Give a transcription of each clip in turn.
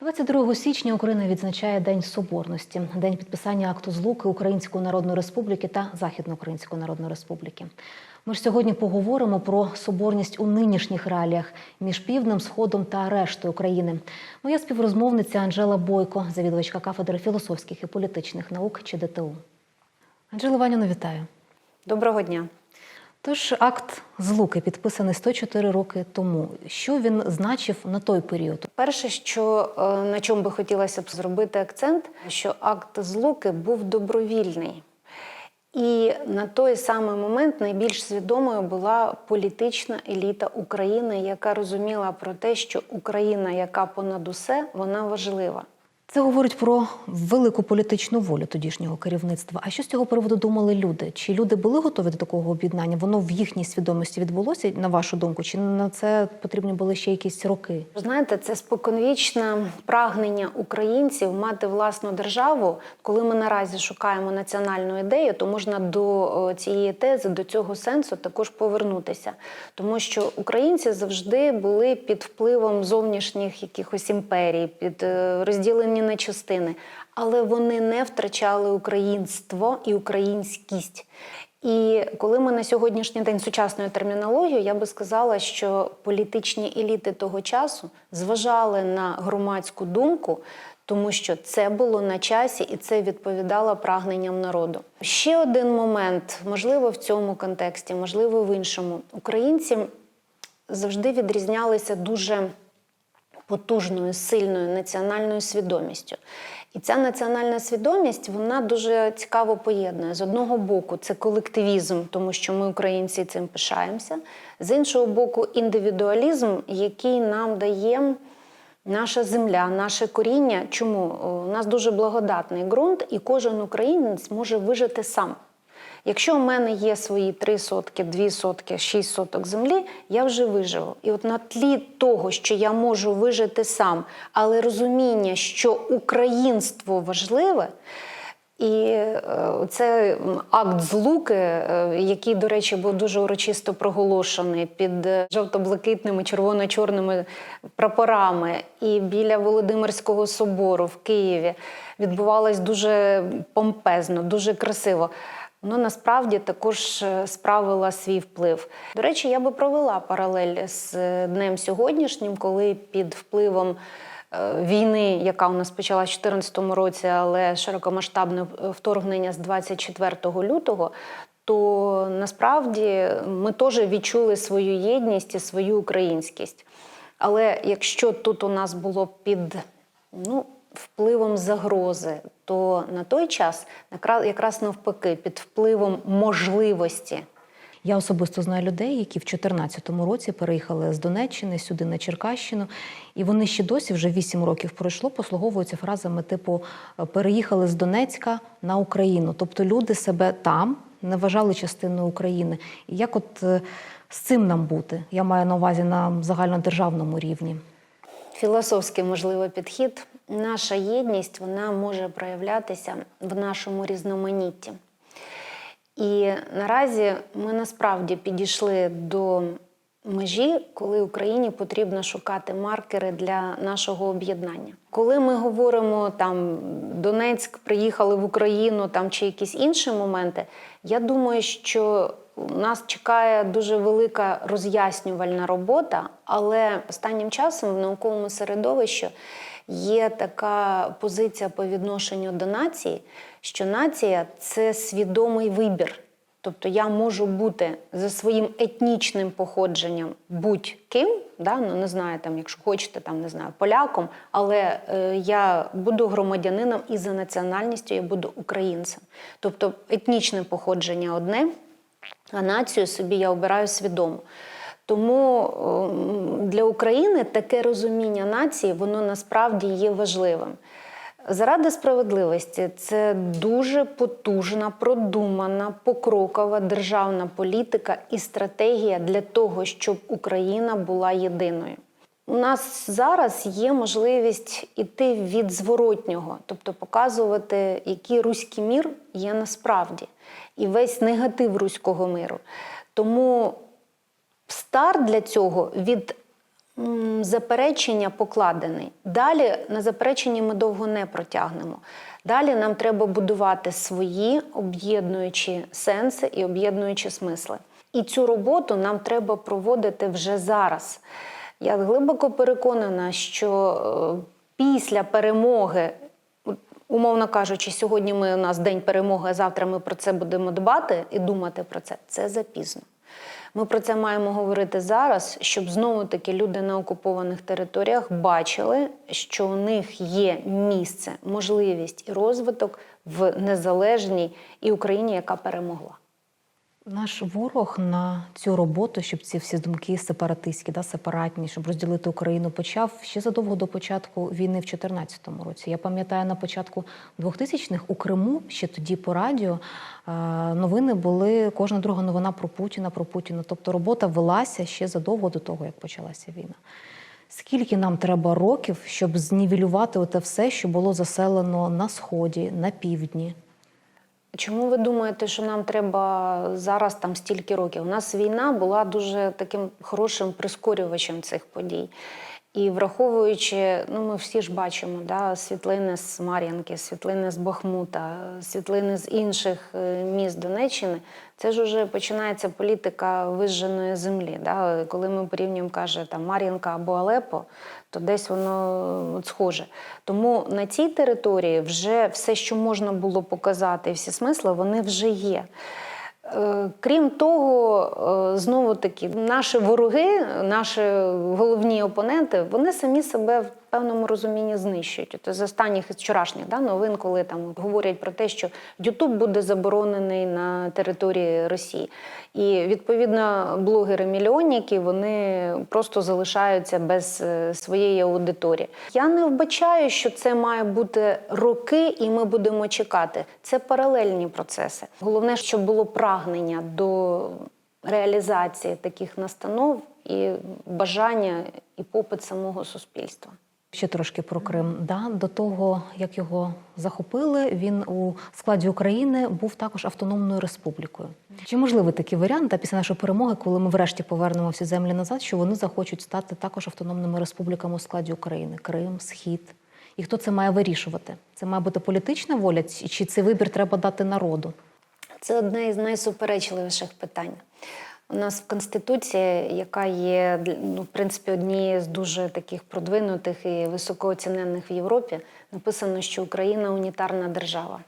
22 січня Україна відзначає День Соборності, день підписання акту злуки Української Народної Республіки та Західноукраїнської Народної Республіки. Ми ж сьогодні поговоримо про соборність у нинішніх реаліях між півднем, сходом та рештою України. Моя співрозмовниця Анжела Бойко, завідувачка кафедри філософських і політичних наук ЧДТУ. Анжела Ваніну, вітаю. Доброго дня. Тож акт злуки підписаний 104 роки тому. Що він значив на той період? Перше, що е, на чому би хотілося б зробити акцент, що акт злуки був добровільний. І на той самий момент найбільш свідомою була політична еліта України, яка розуміла про те, що Україна, яка понад усе, вона важлива. Це говорить про велику політичну волю тодішнього керівництва. А що з цього приводу думали люди? Чи люди були готові до такого об'єднання? Воно в їхній свідомості відбулося, на вашу думку? Чи на це потрібні були ще якісь роки? Знаєте, це споконвічне прагнення українців мати власну державу. Коли ми наразі шукаємо національну ідею, то можна до цієї тези, до цього сенсу також повернутися, тому що українці завжди були під впливом зовнішніх якихось імперій, під е, розділені на частини, але вони не втрачали українство і українськість. І коли ми на сьогоднішній день сучасною термінологією, я би сказала, що політичні еліти того часу зважали на громадську думку, тому що це було на часі і це відповідало прагненням народу. Ще один момент, можливо, в цьому контексті, можливо, в іншому. Українці завжди відрізнялися дуже потужною, сильною національною свідомістю. І ця національна свідомість вона дуже цікаво поєднує. З одного боку, це колективізм, тому що ми, українці, цим пишаємося. З іншого боку, індивідуалізм, який нам дає наша земля, наше коріння. Чому? У нас дуже благодатний ґрунт, і кожен українець може вижити сам. Якщо у мене є свої 3 сотки, 2 сотки, 6 соток землі, я вже виживу. І от на тлі того, що я можу вижити сам, але розуміння, що українство важливе. І е, це акт злуки, е, який, до речі, був дуже урочисто проголошений під е, жовто-блакитними, червоно-чорними прапорами. І біля Володимирського собору в Києві відбувалось дуже помпезно, дуже красиво. Воно насправді також справило свій вплив. До речі, я би провела паралель з днем сьогоднішнім, коли під впливом війни, яка у нас почалась в 2014 році, але широкомасштабне вторгнення з 24 лютого. То насправді ми теж відчули свою єдність і свою українськість. Але якщо тут у нас було під ну, впливом загрози, то на той час якраз навпаки, під впливом можливості. Я особисто знаю людей, які в 2014 році переїхали з Донеччини сюди на Черкащину, і вони ще досі, вже 8 років пройшло, послуговуються фразами типу переїхали з Донецька на Україну. Тобто люди себе там не вважали частиною України. І як от з цим нам бути? Я маю на увазі на загальнодержавному рівні. Філософський можливо підхід. Наша єдність вона може проявлятися в нашому різноманітті. І наразі ми насправді підійшли до межі, коли Україні потрібно шукати маркери для нашого об'єднання. Коли ми говоримо там Донецьк приїхали в Україну там чи якісь інші моменти, я думаю, що нас чекає дуже велика роз'яснювальна робота, але останнім часом в науковому середовищі є така позиція по відношенню до нації, що нація це свідомий вибір. Тобто я можу бути за своїм етнічним походженням будь-ким, да, ну не знаю, там, якщо хочете, там не знаю, поляком, але е, я буду громадянином і за національністю я буду українцем. Тобто етнічне походження одне, а націю собі я обираю свідомо. Тому для України таке розуміння нації, воно насправді є важливим. Заради справедливості це дуже потужна, продумана, покрокова державна політика і стратегія для того, щоб Україна була єдиною. У нас зараз є можливість іти від зворотнього, тобто показувати, який руський мір є насправді, і весь негатив руського миру. Тому старт для цього від заперечення покладений. Далі на запереченні ми довго не протягнемо. Далі нам треба будувати свої об'єднуючі сенси і об'єднуючі смисли. І цю роботу нам треба проводити вже зараз. Я глибоко переконана, що е, після перемоги, умовно кажучи, сьогодні ми у нас день перемоги, а завтра ми про це будемо дбати і думати про це. Це запізно. Ми про це маємо говорити зараз, щоб знову таки люди на окупованих територіях бачили, що у них є місце, можливість і розвиток в незалежній і Україні, яка перемогла. Наш ворог на цю роботу, щоб ці всі думки сепаратистські, да, сепаратні, щоб розділити Україну, почав ще задовго до початку війни в 2014 році. Я пам'ятаю, на початку 2000-х у Криму ще тоді по радіо е, новини були кожна друга новина про Путіна, про Путіна. Тобто робота велася ще задовго до того, як почалася війна. Скільки нам треба років, щоб знівелювати оте все, що було заселено на сході, на півдні? Чому ви думаєте, що нам треба зараз там стільки років? У нас війна була дуже таким хорошим прискорювачем цих подій. І враховуючи, ну ми всі ж бачимо, да, світлини з Мар'янки, світлини з Бахмута, світлини з інших е, міст Донеччини, це ж уже починається політика вижженої землі. Да? Коли ми порівнюємо, каже, там Мар'їнка або Алепо, то десь воно от схоже. Тому на цій території вже все, що можна було показати, всі смисли, вони вже є. Е, Крім того, е, знову таки, наші вороги, наші головні опоненти, вони самі себе певному розумінні знищують. От з останніх вчорашніх да, новин, коли там говорять про те, що Ютуб буде заборонений на території Росії. І відповідно блогери-мільйонники вони просто залишаються без е, своєї аудиторії. Я не вбачаю, що це має бути роки, і ми будемо чекати. Це паралельні процеси. Головне, щоб було прагнення до реалізації таких настанов і бажання і попит самого суспільства. Ще трошки про Крим. Да, до того, як його захопили, він у складі України був також автономною республікою. Чи можливий такий варіант та після нашої перемоги, коли ми врешті повернемо всі землі назад, що вони захочуть стати також автономними республіками у складі України? Крим, Схід. І хто це має вирішувати? Це має бути політична воля, чи цей вибір треба дати народу? Це одне із найсуперечливіших питань. У нас в Конституції, яка є ну, в принципі однією з дуже таких продвинутих і високооцінених в Європі, написано, що Україна унітарна держава.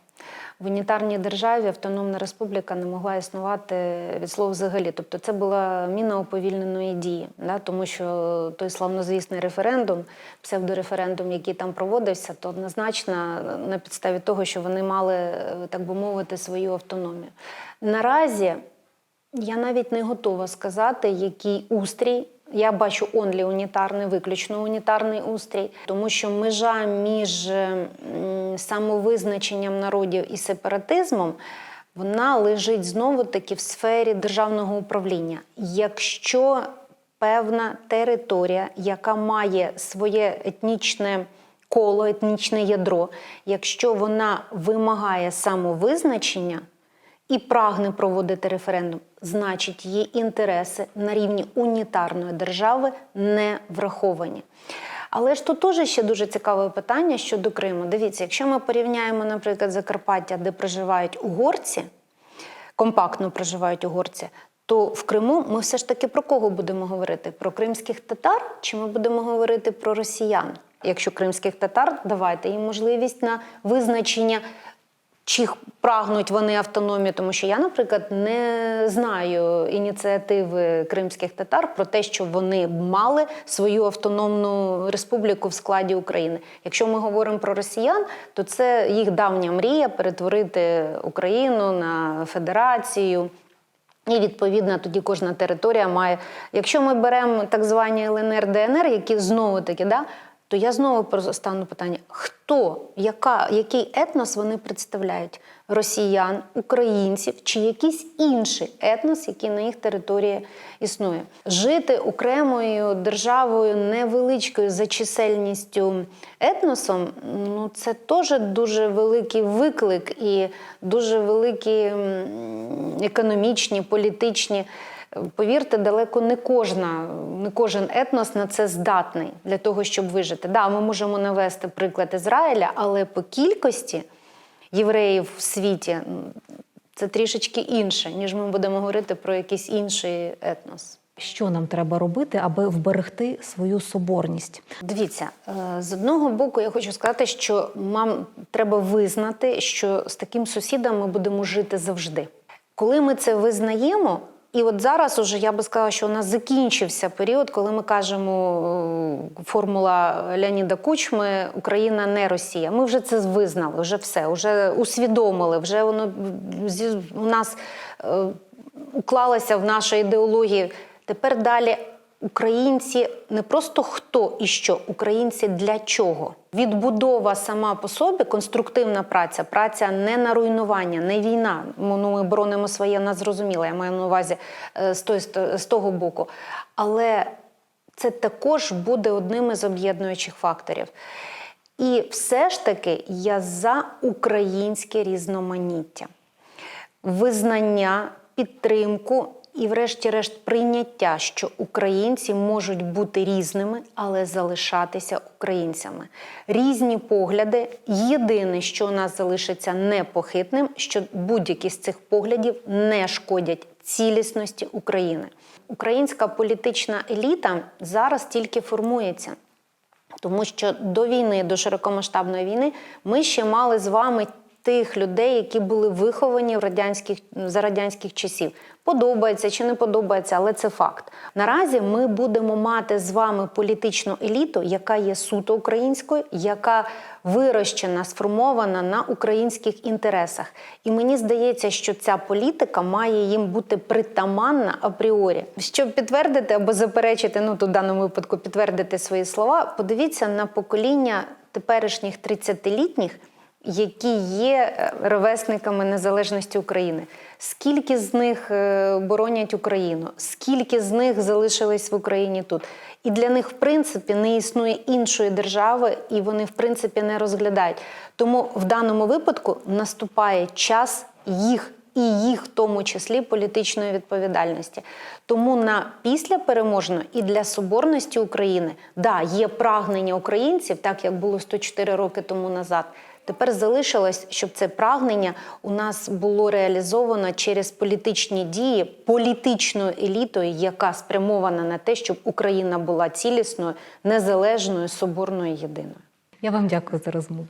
В унітарній державі Автономна Республіка не могла існувати від слова взагалі. Тобто це була міна уповільненої дії, да? тому що той славнозвісний референдум, псевдореферендум, який там проводився, то однозначно на підставі того, що вони мали, так би мовити, свою автономію. Наразі я навіть не готова сказати, який устрій. Я бачу онлі унітарний, виключно унітарний устрій, тому що межа між самовизначенням народів і сепаратизмом вона лежить знову таки в сфері державного управління. Якщо певна територія, яка має своє етнічне коло, етнічне ядро, якщо вона вимагає самовизначення, і прагне проводити референдум, значить її інтереси на рівні унітарної держави не враховані. Але ж тут теж ще дуже цікаве питання щодо Криму. Дивіться, якщо ми порівняємо, наприклад, Закарпаття, де проживають угорці, компактно проживають угорці, то в Криму ми все ж таки про кого будемо говорити? Про кримських татар чи ми будемо говорити про росіян? Якщо кримських татар, давайте їм можливість на визначення чи прагнуть вони автономії, тому що я, наприклад, не знаю ініціативи кримських татар про те, що вони мали свою автономну республіку в складі України. Якщо ми говоримо про росіян, то це їх давня мрія перетворити Україну на федерацію. І відповідно тоді кожна територія має. Якщо ми беремо так звані ЛНР, ДНР, які знову таки, да, то я знову стану питання: хто, яка, який етнос вони представляють? Росіян, українців чи якийсь інший етнос, який на їх території існує? Жити окремою державою невеличкою за чисельністю етносом, ну це теж дуже великий виклик і дуже великі економічні, політичні Повірте, далеко не кожна, не кожен етнос на це здатний для того, щоб вижити. Да, ми можемо навести приклад Ізраїля, але по кількості євреїв в світі це трішечки інше, ніж ми будемо говорити про якийсь інший етнос. Що нам треба робити, аби вберегти свою соборність? Дивіться, е, з одного боку, я хочу сказати, що нам треба визнати, що з таким сусідом ми будемо жити завжди. Коли ми це визнаємо, і от зараз уже я би сказала, що у нас закінчився період, коли ми кажемо е, формула Леоніда Кучми Україна не Росія. Ми вже це визнали, вже все, вже усвідомили, вже воно у нас е, уклалося в нашій ідеології. Тепер далі українці не просто хто і що, українці для чого. Відбудова сама по собі, конструктивна праця, праця не на руйнування, не війна. Ну, ми боронимо своє, нас зрозуміло, я маю на увазі е, з, той, з того боку. Але це також буде одним із об'єднуючих факторів. І все ж таки я за українське різноманіття визнання, підтримку і, врешті-решт, прийняття, що українці можуть бути різними, але залишатися українцями. Різні погляди. Єдине, що у нас залишиться непохитним, що будь-які з цих поглядів не шкодять цілісності України. Українська політична еліта зараз тільки формується. Тому що до війни, до широкомасштабної війни, ми ще мали з вами тих людей, які були виховані в радянських за радянських часів. Подобається чи не подобається, але це факт. Наразі ми будемо мати з вами політичну еліту, яка є суто українською, яка вирощена, сформована на українських інтересах. І мені здається, що ця політика має їм бути притаманна апріорі. Щоб підтвердити або заперечити, ну тут в даному випадку підтвердити свої слова, подивіться на покоління теперішніх 30-літніх, які є е, ровесниками незалежності України. Скільки з них е, боронять Україну, скільки з них залишились в Україні тут. І для них, в принципі, не існує іншої держави, і вони, в принципі, не розглядають. Тому в даному випадку наступає час їх і їх, в тому числі, політичної відповідальності. Тому на післяпереможну і для соборності України да, є прагнення українців, так як було 104 роки тому назад. Тепер залишилось, щоб це прагнення у нас було реалізовано через політичні дії політичною елітою, яка спрямована на те, щоб Україна була цілісною, незалежною, соборною, єдиною. Я вам дякую за розмову.